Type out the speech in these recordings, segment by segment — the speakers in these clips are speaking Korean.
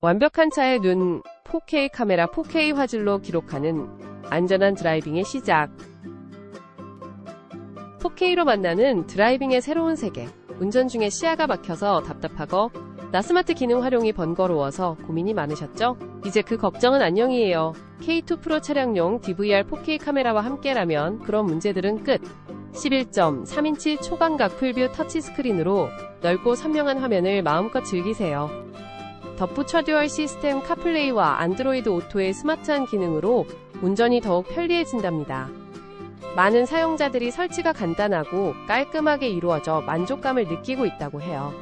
완벽한 차의 눈, 4K 카메라 4K 화질로 기록하는 안전한 드라이빙의 시작. 4K로 만나는 드라이빙의 새로운 세계. 운전 중에 시야가 막혀서 답답하고 나스마트 기능 활용이 번거로워서 고민이 많으셨죠? 이제 그 걱정은 안녕이에요. K2 프로 차량용 DVR 4K 카메라와 함께라면 그런 문제들은 끝. 11.3인치 초광각 풀뷰 터치스크린으로 넓고 선명한 화면을 마음껏 즐기세요. 덧붙여 듀얼 시스템 카플레이와 안드로이드 오토의 스마트한 기능으로 운전이 더욱 편리해진답니다. 많은 사용자들이 설치가 간단하고 깔끔하게 이루어져 만족감을 느끼고 있다고 해요.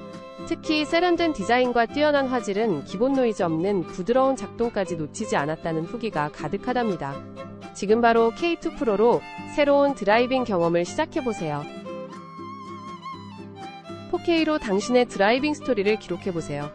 특히 세련된 디자인과 뛰어난 화질은 기본 노이즈 없는 부드러운 작동까지 놓치지 않았다는 후기가 가득하답니다. 지금 바로 K2 프로로 새로운 드라이빙 경험을 시작해보세요. 4K로 당신의 드라이빙 스토리를 기록해보세요.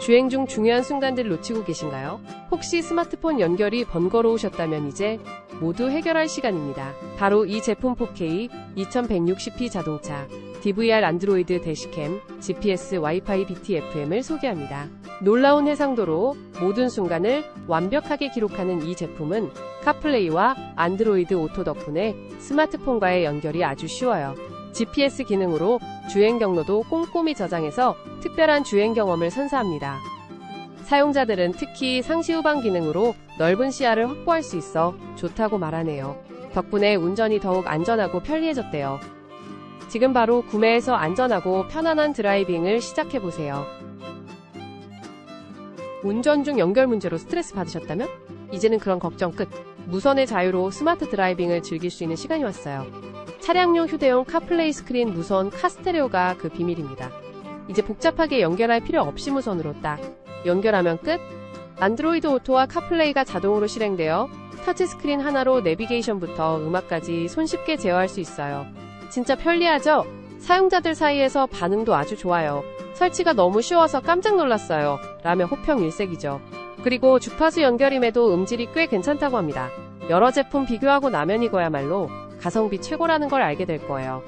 주행 중 중요한 순간들 놓치고 계신가요? 혹시 스마트폰 연결이 번거로우셨다면 이제 모두 해결할 시간입니다. 바로 이 제품 4K 2160p 자동차 DVR 안드로이드 대시캠 GPS 와이파이 BTFM을 소개합니다. 놀라운 해상도로 모든 순간을 완벽하게 기록하는 이 제품은 카플레이와 안드로이드 오토 덕분에 스마트폰과의 연결이 아주 쉬워요. GPS 기능으로 주행 경로도 꼼꼼히 저장해서 특별한 주행 경험을 선사합니다. 사용자들은 특히 상시 후방 기능으로 넓은 시야를 확보할 수 있어 좋다고 말하네요. 덕분에 운전이 더욱 안전하고 편리해졌대요. 지금 바로 구매해서 안전하고 편안한 드라이빙을 시작해보세요. 운전 중 연결 문제로 스트레스 받으셨다면? 이제는 그런 걱정 끝. 무선의 자유로 스마트 드라이빙을 즐길 수 있는 시간이 왔어요. 차량용 휴대용 카플레이 스크린 무선 카스테레오가 그 비밀입니다. 이제 복잡하게 연결할 필요 없이 무선으로 딱 연결하면 끝. 안드로이드 오토와 카플레이가 자동으로 실행되어 터치스크린 하나로 내비게이션부터 음악까지 손쉽게 제어할 수 있어요. 진짜 편리하죠? 사용자들 사이에서 반응도 아주 좋아요. 설치가 너무 쉬워서 깜짝 놀랐어요. 라며 호평 일색이죠. 그리고 주파수 연결임에도 음질이 꽤 괜찮다고 합니다. 여러 제품 비교하고 나면 이거야말로 가성비 최고라는 걸 알게 될 거예요.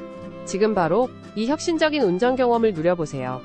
지금 바로 이 혁신적인 운전 경험을 누려보세요.